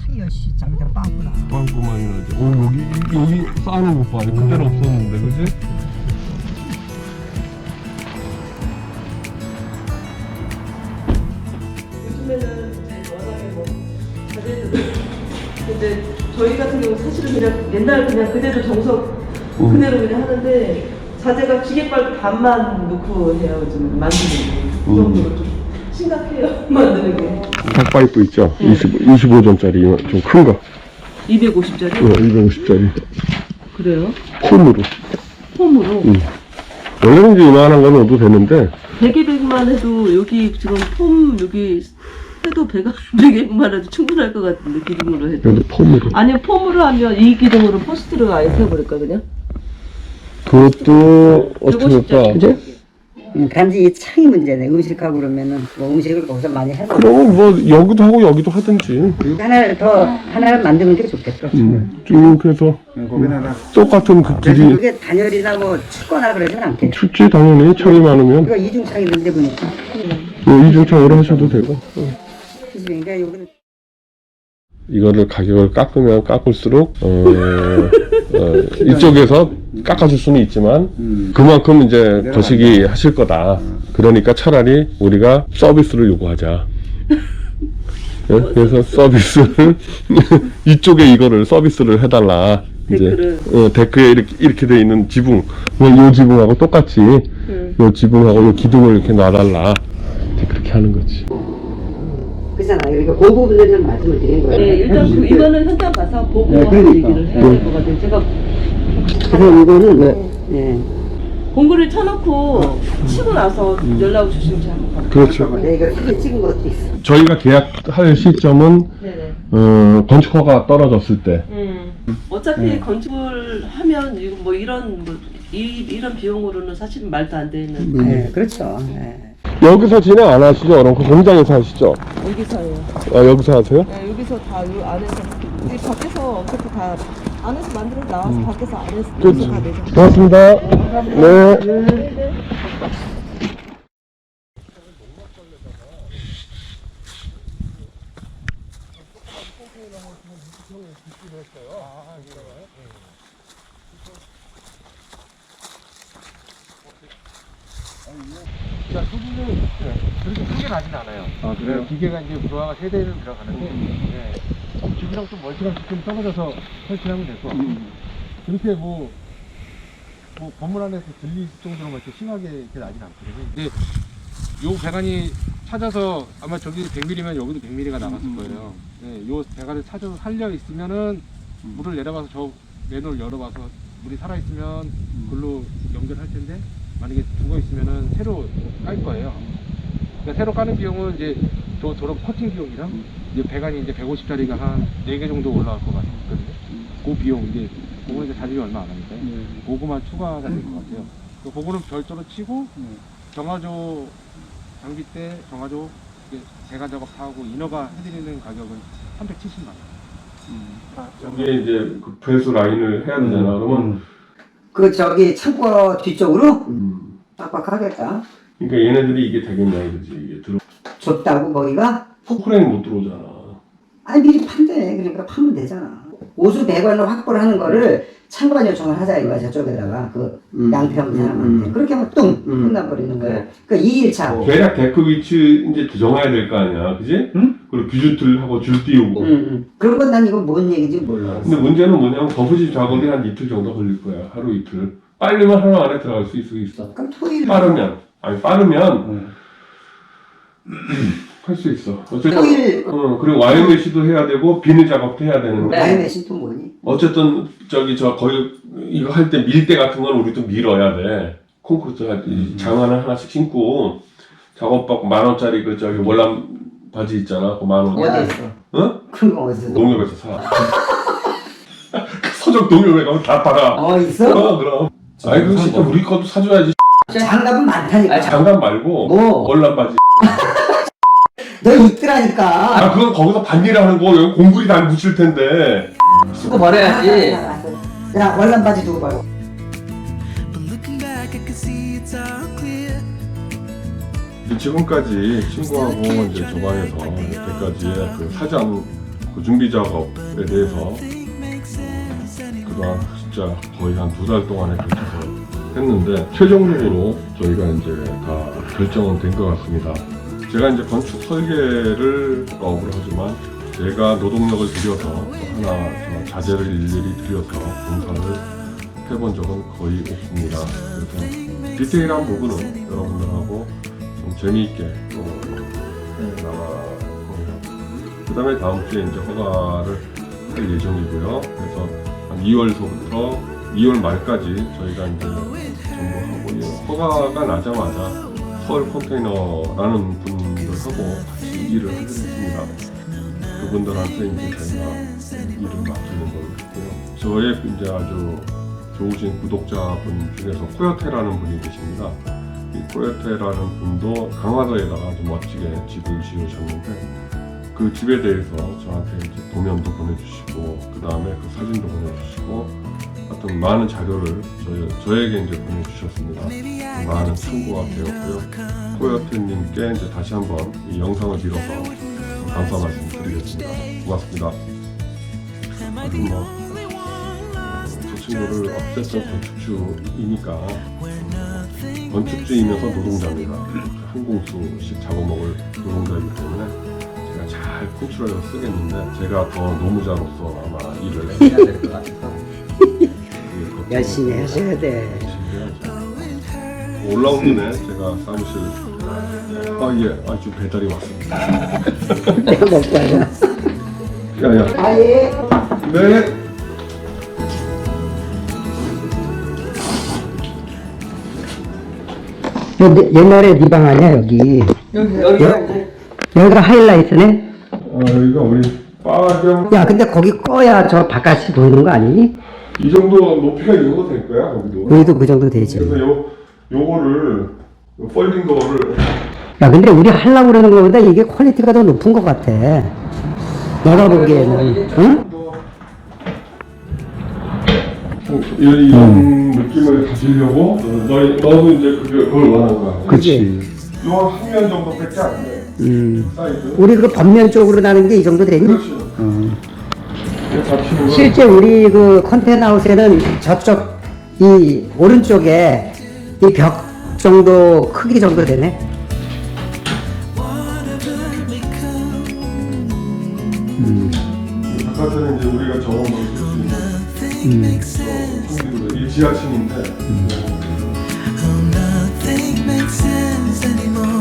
타이어 씨 장비가 빵꾸나. 빵꾸 많이 나지. 오 여기 여기 쌓는 것 봐. 그때는 없었는데, 그지? 요즘에는 이제 워낙에 뭐 근데 저희 같은 경우 사실은 그냥 옛날 그냥 그대로 정석 음. 그대로 그냥 하는데 자재가 기계빨 반만 넣고 해요 요즘 만드는 게. 그 음. 정도로 좀 심각해요 만드는 게. 닭파이프 있죠? 25, 25점짜리 좀 큰 거. 250짜리? 어, 250짜리. 그래요? 폼으로. 폼으로 음. 원래는 이제 이만한 건 넣어도 되는데, 100개백만 해도 여기 지금 폼 여기 해도 100, 100개백만 해도 충분할 것 같은데 기둥으로 해도 그래도 폼으로. 아니면 폼으로 하면 이 기둥으로 포스트를 아예 세워버릴까 그냥? 그것도 어떻게 150 할까? 짜리. 그지? 음, 단지 이 창이 문제네. 음식하고 그러면은 뭐 음식을 거기서 많이 해서 그러면 뭐 여기도 하고 여기도 하든지. 하나를 더 하나를 만드는 게 좋겠다. 음, 쭉 해서 거기다가 똑같은 그 그래서 길이 그게 단열이나 뭐 춥거나 그러진 않겠지. 춥지 당연히 철이 많으면 이거 이중창이 있는데 보니까. 뭐 이중창으로 하셔도 되고. 어. 그치? 그러니까 여기는 이거를 가격을 깎으면 깎을수록 어, 어, 이쪽에서 깎아줄 수는 있지만 음. 그만큼 이제 거시기 하실 거다. 그러니까 차라리 우리가 서비스를 요구하자. 예? 그래서 서비스를 이쪽에 이거를 서비스를 해달라. 이제 데크를. 어, 데크에 이렇게 이렇게 돼 있는 지붕, 뭐요 지붕하고 똑같이 요 지붕하고 요 기둥을 이렇게 놔달라. 이제 그렇게 하는 거지. 그잖아. 그러니까 그 부분을 좀 말씀을 드린 거예요. 네, 일단 그 이거는 현장 가서 보고 네, 하는 그러니까. 얘기를 해야 될것 같아요. 제가 그래서 이거는 네. 공구를 쳐놓고 치고 나서 연락을 주시면 제가 한번 가볼게요. 그렇죠. 네, 이거 사진 찍은 것도 있어. 저희가 계약할 시점은 네네. 어, 건축 허가 떨어졌을 때 음. 어차피 건축을 하면 이거 뭐 이런 뭐 이, 이런 비용으로는 사실은 말도 안 되는 네, 그렇죠. 네. 여기서 진행 안 하시죠? 그럼 그 공장에서 하시죠? 여기서요. 아, 여기서 하세요? 네, 여기서 다이 안에서 이 밖에서 어차피 다 안에서 만들어 나와서 밖에서 안에서. 여기서 다 내죠. 고맙습니다. 네. 그러니까 소리는 그렇게 크게 나진 않아요. 아, 그래요? 기계가 이제 부하가 세 대는 들어가는데 네. 집이랑 좀 멀티가 좀 떨어져서 설치하면 될 것 같고 그렇게 뭐, 뭐 건물 안에서 들릴 정도로 막 이렇게 심하게 이렇게 나진 않거든요. 근데 요 배관이 찾아서 아마 저기 100mm면 여기도 100mm가 나갔을 거예요. 네, 요 배관을 찾아서 살려 있으면은 물을 내려봐서 저 맨홀 열어봐서 물이 살아 있으면 그걸로 연결할 텐데 만약에 죽어 있으면은 새로 깔 거예요. 그러니까 새로 까는 비용은 이제 저 저런 커팅 비용이랑 이제 배관이 이제 150짜리가 한 4개 정도 올라갈 것 같거든요. 그 비용 이제 그거는 이제 자질이 얼마 안 하니까 그거만 추가가 될 것 같아요. 그 그거는 별도로 치고 정화조 장비 때 정화조 이게 배관 작업하고 인허가 해드리는 가격은 370만 원. 저기에 이제 그 배수 라인을 해야 되잖아. 그러면 그 저기 창고 뒤쪽으로 빡빡하겠다. 그러니까 얘네들이 이게 되겠냐 이거지. 이게 들어 좁다고 거기가 포크레인 못 들어오잖아. 아니 미리 판대 그러니까 파면 되잖아. 오수 배관을 확보를 하는 거를 창관 요청을 하자 이거야 저쪽에다가 그 양평 사람한테 그렇게 하면 뚱 끝나버리는 거야. 그 2일차. 대략 데크 위치 이제 정해야 될 거 아니야, 그지? 그리고 기준틀하고 줄 띄우고. 그런 건 난 이거 뭔 얘기인지 몰라. 근데 문제는 뭐냐면 덤프집 작업이 한 이틀 정도 걸릴 거야. 하루 이틀. 빨리면 하루 안에 들어갈 수 있어 있어. 그럼 토요일 빠르면 아니 빠르면 할 수 있어. 어쨌든 토요일 어, 그리고 와이메시도 해야 되고 비늘 작업도 해야 되는데 나이 메신 또 뭐니? 어쨌든 저기 저 거의 이거 할 때 밀대 같은 건 우리 또 밀어야 돼. 콘크리트 할 때 장화를 하나씩 신고 작업받고 만 원짜리 그 저기 월남 바지 있잖아. 그 만 원. 어디 있어? 어? 그런 거 어디서? 농협에서 사. 서적 농협에 가면 다 팔아. 어 있어? 어, 그럼. 아이 그 진짜 우리 것도 사줘야지. 장갑은 많다니까. 장갑 말고 뭐? 월남 바지. 너 있더라니까. 아 그건 거기서 반일하는 거 여기 공구리 다 묻힐 텐데. 쓰고 버려야지. 야 월남 바지 두고 봐. But looking back, I can see it's all clear. 지금까지 친구하고 이제 저방에서 여태까지 그 사전 그 준비 작업에 대해서 그동안 진짜 거의 한 두 달 동안에 걸쳐서 했는데 최종적으로 저희가 이제 다 결정은 된 것 같습니다. 제가 이제 건축 설계를 사업을 하지만 제가 노동력을 들여서 하나 저 자재를 일일이 들여서 공사를 해본 적은 거의 없습니다. 그래서 디테일한 부분은 여러분들하고 좀 재미있게 또 해나갈 겁니다. 그 다음에 다음 주에 이제 허가를 할 예정이고요. 그래서 한 2월서부터 2월 말까지 저희가 이제 전부 하고 이 허가가 나자마자 서울 컨테이너라는 분들하고 같이 일을 하기로 했습니다. 그분들한테 이제 저희가 일을 맡기는 걸로 했고요. 저의 이제 아주 좋으신 구독자분 중에서 코요테라는 분이 계십니다. 이 코요테라는 분도 강화도에다가 아주 멋지게 집을 지으셨는데 그 집에 대해서 저한테 이제 도면도 보내주시고 그 다음에 그 사진도 보내주시고 하여튼 많은 자료를 저, 저에게 이제 보내주셨습니다. 많은 참고가 되었고요. 코요테님께 이제 다시 한번 이 영상을 빌어서 감사 말씀 드리겠습니다. 고맙습니다. 아주 뭐, 어, 제 친구를 어쨌든 건축주이니까 건축주이면서 노동자입니다. 한 공수씩 잡아먹을 노동자이기 때문에 제가 잘 컨트롤해서 쓰겠는데 제가 더 노무자로서 아마 일을 해야 될 것 같아서 열심히 하셔야 돼. 올라오기 전에 제가 사무실 아 예 아 지금 배달이 왔습니다. 내가 먹다가. 야야 아예. 네. 옛날에 네 방 아니야 여기. 여기 여기가 이제 여기가 하이라이트네. 아 여기가 우리 빠경 야 근데 거기 꺼야 저 바깥이 보이는 거 아니니? 이 정도 높이가 이 정도 될 거야 거기도. 여기도 그 정도 되지. 그래서 요 요거를 요 펄린 거를 야 근데 우리 하려고 그러는 거보다 이게 퀄리티가 더 높은 것 같아. 내가 보기에는. 응? 어, 이런, 이런 느낌을 가지려고 어, 너희 너도 이제 그게 그걸 원하는 거야. 그치. 요한 면 정도밖에 안 돼. 음. 사이즈. 우리 그 벽면 쪽으로 나는 게 이 정도 되니? 그렇지. 거. 실제 우리 그 컨테이너 하우스에는 저쪽 이 오른쪽에 이 벽 정도 크기 정도 되네. 바깥에는 이제 우리가 경험을 쓸수 있는 어, 이 지하층인데 sense.